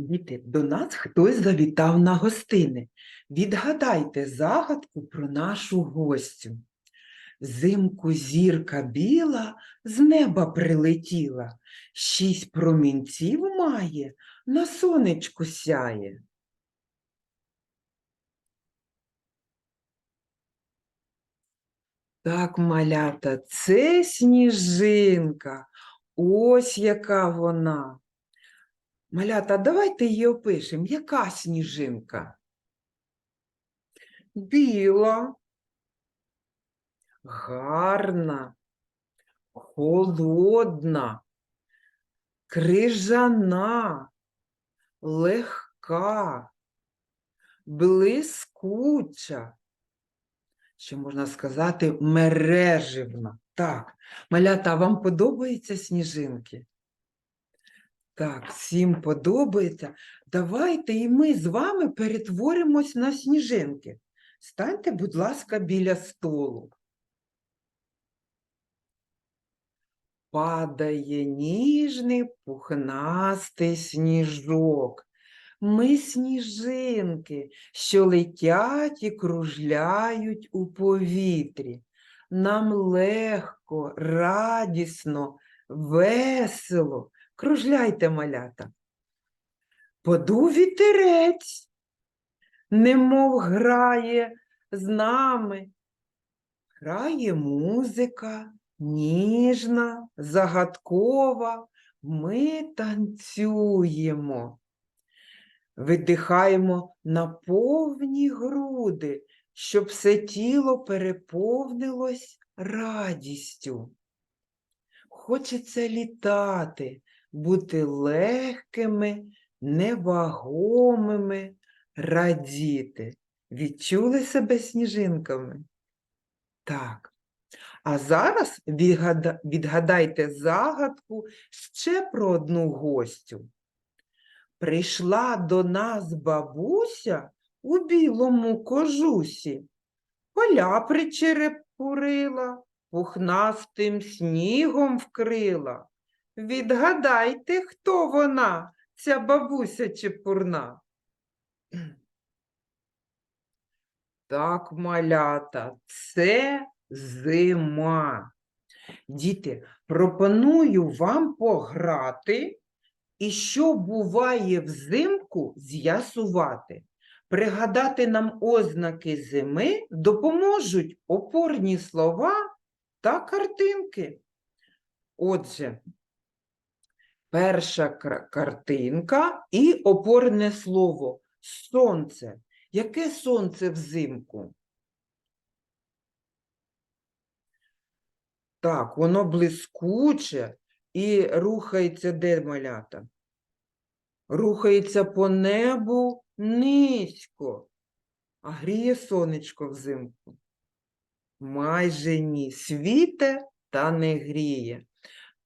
Діти, до нас хтось завітав на гостини. Відгадайте загадку про нашу гостю. Взимку зірка біла з неба прилетіла, шість промінців має, на сонечку сяє. Так, малята, це сніжинка. Ось яка вона. Малята, давайте її опишемо. Яка сніжинка? Біла, гарна, холодна, крижана, легка, блискуча. Що можна сказати, мереживна. Так, малята, вам подобаються сніжинки? Так, всім подобається. Давайте і ми з вами перетворимось на сніжинки. Станьте, будь ласка, біля столу. Падає ніжний пухнастий сніжок. Ми сніжинки, що летять і кружляють у повітрі. Нам легко, радісно, весело. Кружляйте, малята. Подув вітерець, немов грає з нами. Грає музика, ніжна, загадкова. Ми танцюємо. Видихаємо на повні груди, щоб все тіло переповнилось радістю. Хочеться літати, бути легкими, невагомими, радіти. Відчули себе сніжинками? Так. А зараз відгадайте загадку ще про одну гостю. Прийшла до нас бабуся у білому кожусі, поля причерепурила, пухнастим снігом вкрила. Відгадайте, хто вона, ця бабуся чепурна. Так, малята, це зима. Діти, пропоную вам пограти і що буває взимку з'ясувати. Пригадати нам ознаки зими допоможуть опорні слова та картинки. Отже, перша картинка і опорне слово сонце. Яке сонце взимку? Так, воно блискуче і рухається де малята? Рухається по небу низько, а гріє сонечко взимку. Майже ні. Світе та не гріє.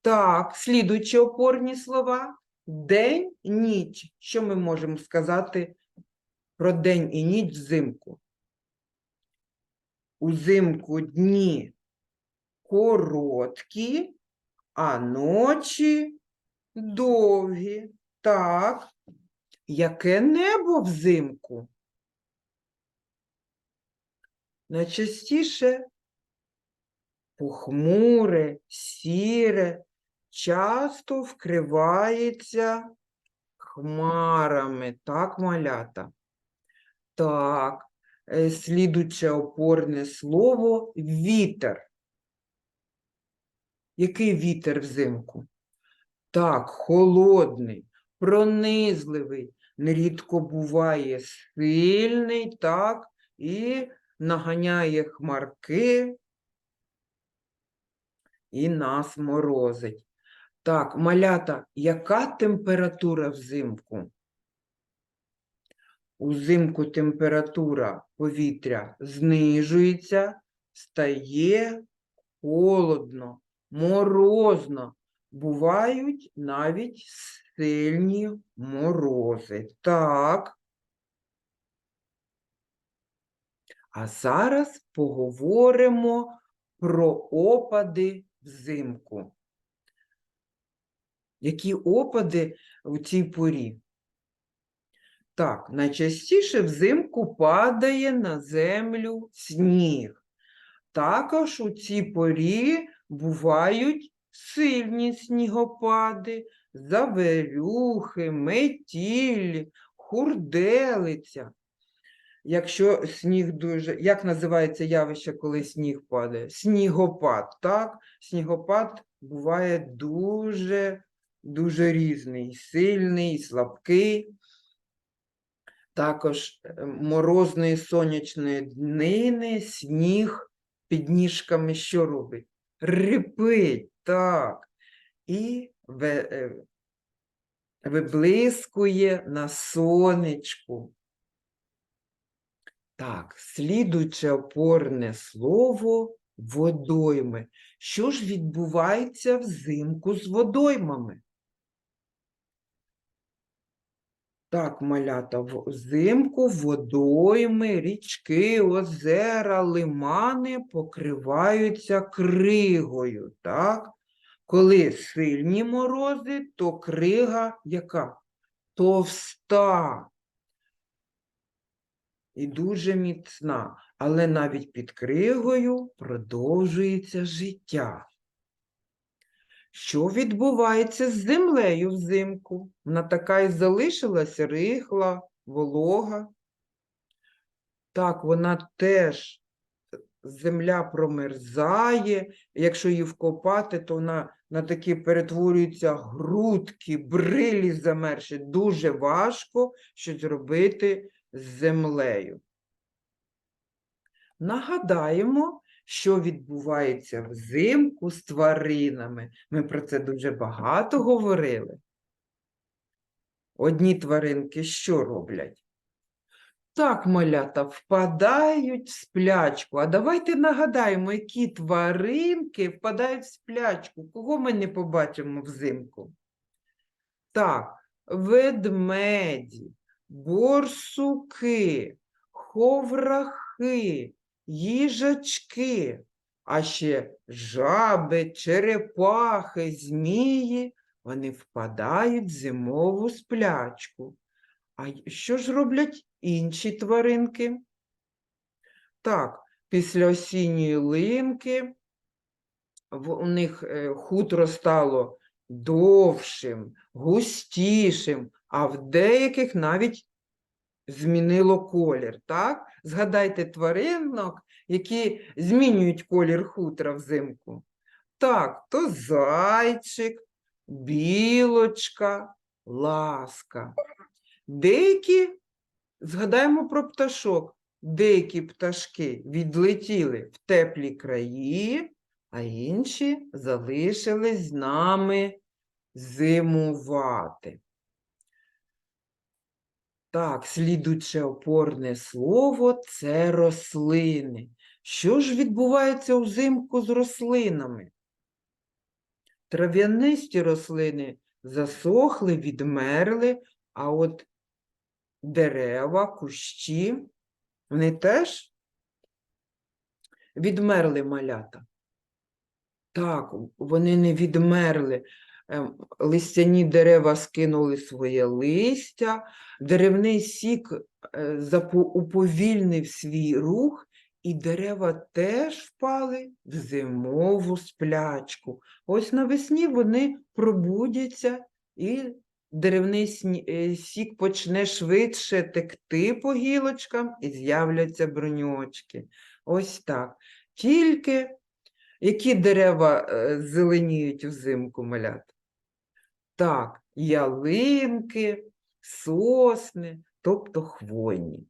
Так, слідуючі опорні слова. День, ніч. Що ми можемо сказати про день і ніч взимку? Узимку дні короткі, а ночі довгі. Так. Яке небо взимку? Найчастіше похмуре, сіре, часто вкривається хмарами. Так, малята? Так, е, слідуче опорне слово вітер. Який вітер взимку? Так, холодний, пронизливий, нерідко буває сильний, так, і наганяє хмарки і нас морозить. Так, малята, яка температура взимку? Узимку температура повітря знижується, стає холодно, морозно. Бувають навіть сильні морози. Так. А зараз поговоримо про опади взимку. Які опади у цій порі? Так, найчастіше взимку падає на землю сніг. Також у цій порі бувають сильні снігопади, завирюхи, метіллі, хурделиця. Якщо сніг дуже, як називається явище, коли сніг падає? Снігопад, так? Снігопад буває дуже, дуже різний, сильний, слабкий. Також е, морозної сонячної днини сніг під ніжками що робить? Рипить, так. І е, виблискує на сонечку. Так, слідуюче опорне слово водойми. Що ж відбувається взимку з водоймами? Так, малята, взимку водойми, річки, озера, лимани покриваються кригою, так? Коли сильні морози, то крига яка? Товста і дуже міцна, але навіть під кригою продовжується життя. Що відбувається з землею взимку? Вона така і залишилась рихла, волога. Так, вона теж, земля промерзає, якщо її вкопати, то вона на такі перетворюються грудки, брилі замерші. Дуже важко щось зробити з землею. Нагадаємо, що відбувається взимку з тваринами. Ми про це дуже багато говорили. Одні тваринки що роблять? Так, малята, впадають в сплячку. А давайте нагадаємо, які тваринки впадають в сплячку. Кого ми не побачимо взимку? Так, ведмеді, борсуки, ховрахи, їжачки, а ще жаби, черепахи, змії, вони впадають в зимову сплячку. А що ж роблять інші тваринки? Так, після осінньої линки у них е, хутро стало довшим, густішим, а в деяких навіть змінило колір, так? Згадайте тваринок, які змінюють колір хутра взимку. Так, то зайчик, білочка, ласка. Деякі, згадаємо про пташок, деякі пташки відлетіли в теплі краї, а інші залишились з нами зимувати. Так, слідуче опорне слово це рослини. Що ж відбувається взимку з рослинами? Трав'янисті рослини засохли, відмерли, а от дерева, кущі, вони теж відмерли малята. Так, вони не відмерли. Ем, Листяні дерева скинули своє листя, деревний сік е, уповільнив свій рух, і дерева теж впали в зимову сплячку. Ось навесні вони пробудяться, і деревний е, сік почне швидше текти по гілочкам, і з'являться броньочки. Ось так. Тільки які дерева е, зеленіють взимку, малят? Так, ялинки, сосни, тобто хвойні.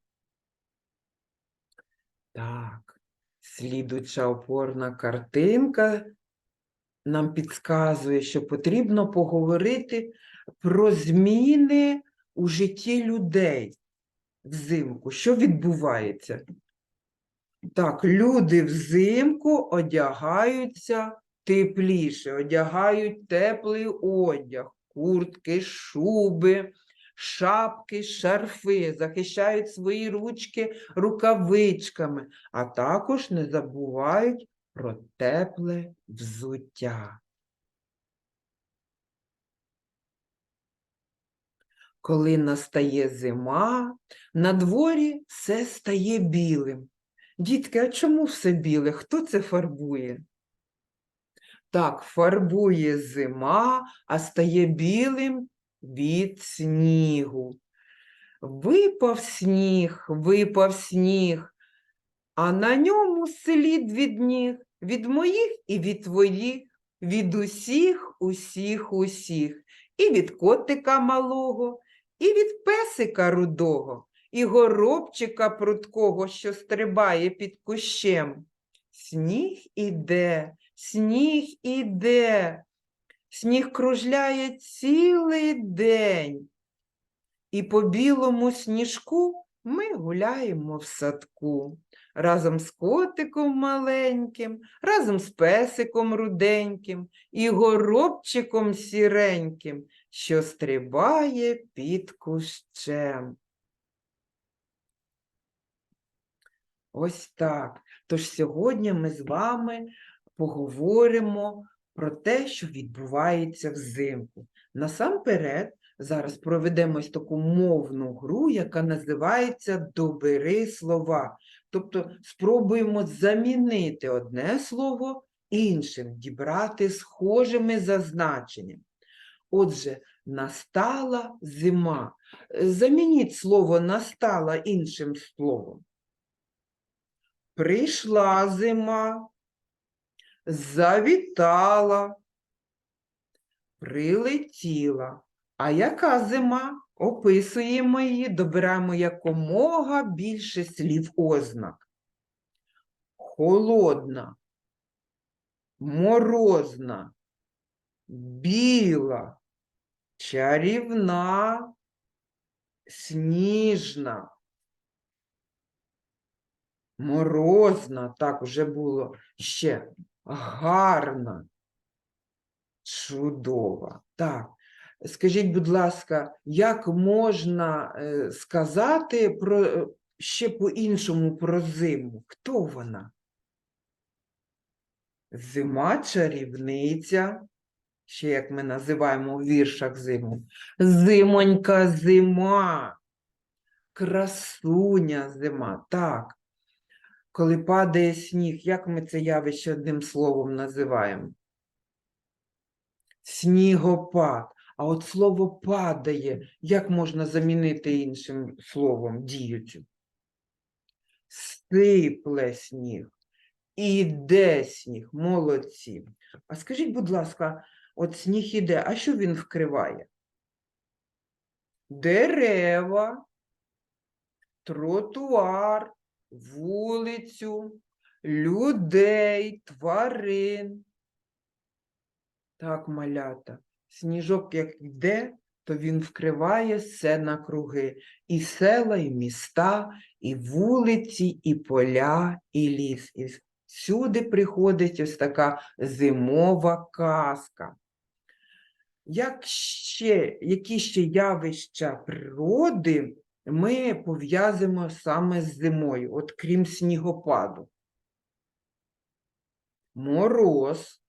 Так, слідуча опорна картинка нам підказує, що потрібно поговорити про зміни у житті людей взимку. Що відбувається? Так, люди взимку одягаються тепліше, одягають теплий одяг, куртки, шуби, шапки, шарфи, захищають свої ручки рукавичками, а також не забувають про тепле взуття. Коли настає зима, на дворі все стає білим. Дітки, а чому все біле? Хто це фарбує? Так, фарбує зима, а стає білим від снігу. Випав сніг, випав сніг, а на ньому слід від ніг, від моїх і від твоїх, від усіх, усіх, усіх, і від котика малого, і від песика рудого, і горобчика прудкого, що стрибає під кущем. Сніг іде, сніг іде, сніг кружляє цілий день. І по білому сніжку ми гуляємо в садку. Разом з котиком маленьким, разом з песиком руденьким і горобчиком сіреньким, що стрибає під кущем. Ось так. Тож сьогодні ми з вами поговоримо про те, що відбувається взимку. Насамперед, зараз проведемо ось таку мовну гру, яка називається Добери слова. Тобто спробуємо замінити одне слово іншим, дібрати схожими за значенням. Отже, настала зима. Замініть слово настала іншим словом. Прийшла зима, завітала, прилетіла. А яка зима? Описуємо її, добираємо якомога більше слів ознак. Холодна, морозна, біла, чарівна, сніжна, морозна, так уже було ще гарна, чудова. Так. Скажіть, будь ласка, як можна е, сказати про е, ще по-іншому про зиму? Хто вона? Зима чарівниця, ще як ми називаємо у віршах зиму. Зимонька зима, красуня зима. Так. Коли падає сніг, як ми це явище одним словом називаємо? Снігопад. А от слово падає, як можна замінити іншим словом діючим? Сипле сніг, іде сніг, молодці. А скажіть, будь ласка, от сніг іде, а що він вкриває? Дерева, тротуар, вулицю, людей, тварин. Так, малята. Сніжок як йде, то він вкриває все накруги. І села, і міста, і вулиці, і поля, і ліс. І всюди приходить ось така зимова казка. Як ще, які ще явища природи ми пов'язуємо саме з зимою, от крім снігопаду? Мороз,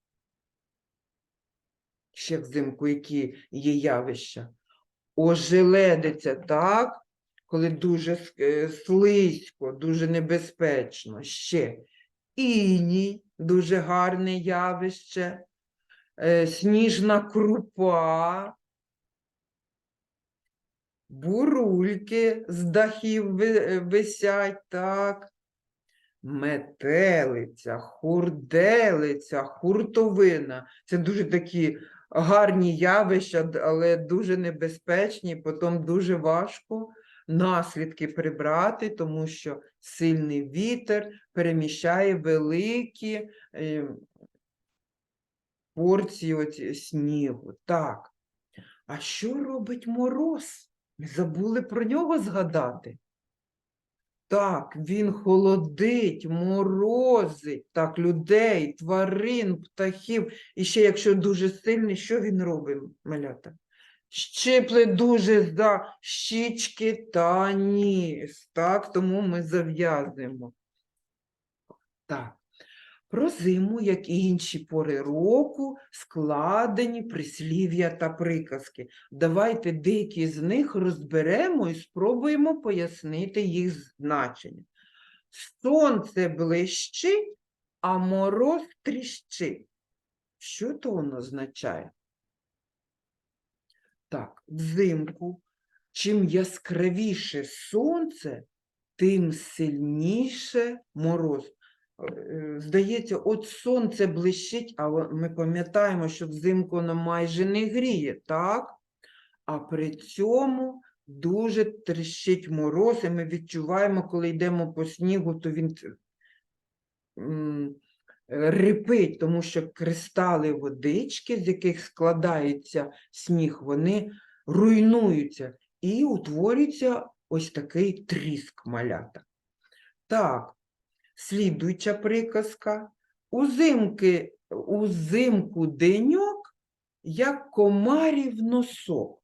ще взимку, які є явища. Ожеледиться, так, коли дуже е, слизько, дуже небезпечно. Ще іній, дуже гарне явище, е, сніжна крупа, бурульки з дахів е, висять, так. Метелиця, хурделиця, хуртовина. Це дуже такі гарні явища, але дуже небезпечні, потім дуже важко наслідки прибрати, тому що сильний вітер переміщає великі е, порції снігу. Так. А що робить мороз? Забули про нього згадати. Так, він холодить, морозить, так, людей, тварин, птахів. І ще якщо дуже сильний, що він робить, малята? Щипле дуже за щічки та ніс. Так, тому ми зав'язуємо. Так. Про зиму, як і інші пори року, складені прислів'я та приказки. Давайте деякі з них розберемо і спробуємо пояснити їх значення. Сонце блищить, а мороз тріщить. Що то воно означає? Так, взимку, чим яскравіше сонце, тим сильніше мороз. Е, Здається, от сонце блищить, а ми пам'ятаємо, що взимку воно майже не гріє, так? А при цьому дуже тріщить мороз, і ми відчуваємо, коли йдемо по снігу, то він рипить, тому що кристали водички, з яких складається сніг, вони руйнуються і утворюється ось такий тріск малята. Так, слідуюча приказка. Узимки, узимку деньок, як комарів носок.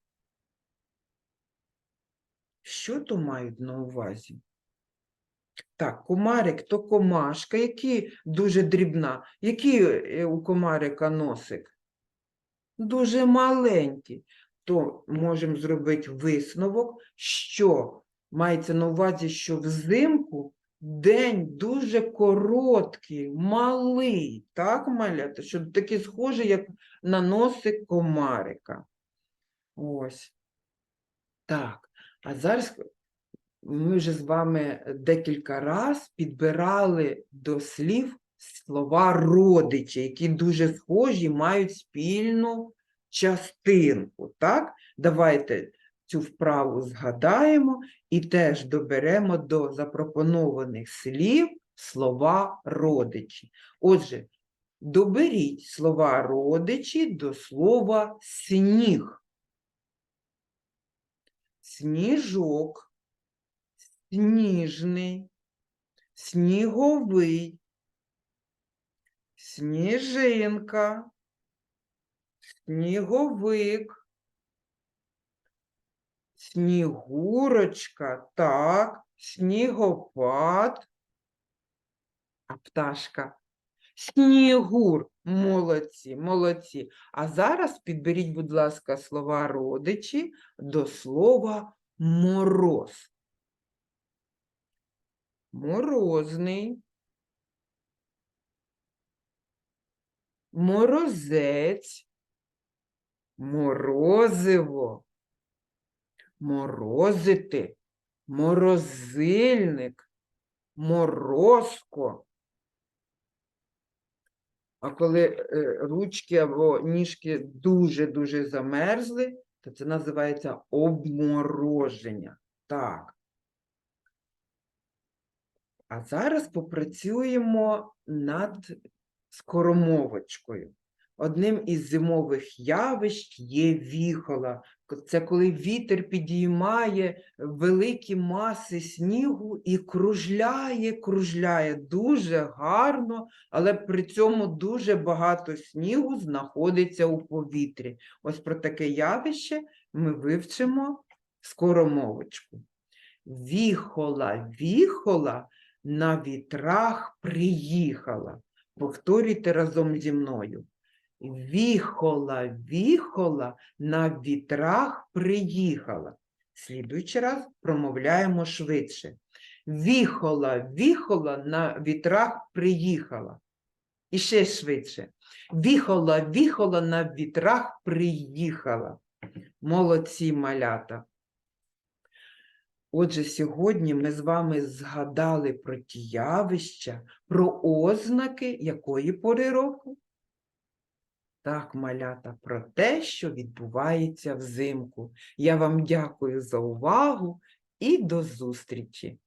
Що то мають на увазі? Так, комарик то комашка, які дуже дрібна. Який е, у комарика носик? Дуже маленький. То можемо зробити висновок, що мається на увазі, що взимку день дуже короткий, малий, так, малята? Що такий схожий, як на носик комарика. Ось. Так, а зараз ми вже з вами декілька раз підбирали до слів слова родичі, які дуже схожі, мають спільну частинку. Так? Давайте цю вправу згадаємо і теж доберемо до запропонованих слів слова родичі. Отже, доберіть слова родичі до слова сніг. Сніжок, сніжний, сніговий, сніжинка, сніговик, снігурочка, так, снігопад, а пташка. Снігур, молодці, молодці. А зараз підберіть, будь ласка, слова родичі до слова мороз. Морозний, морозець, морозиво, морозити, морозильник, морозко. А коли е, ручки або ніжки дуже-дуже замерзли, то це називається обмороження. Так. А зараз попрацюємо над скоромовочкою. Одним із зимових явищ є віхола. Це коли вітер підіймає великі маси снігу і кружляє, кружляє дуже гарно, але при цьому дуже багато снігу знаходиться у повітрі. Ось про таке явище ми вивчимо скоромовочку. Віхола, віхола на вітрах приїхала. Повторюйте разом зі мною. Віхола, віхола на вітрах приїхала. Слідуючий раз промовляємо швидше. Віхола, віхола на вітрах приїхала. І ще швидше. Віхола, віхола на вітрах приїхала. Молодці малята. Отже, сьогодні ми з вами згадали про ті явища, про ознаки якої пори року? Так, малята, про те, що відбувається взимку. Я вам дякую за увагу і до зустрічі!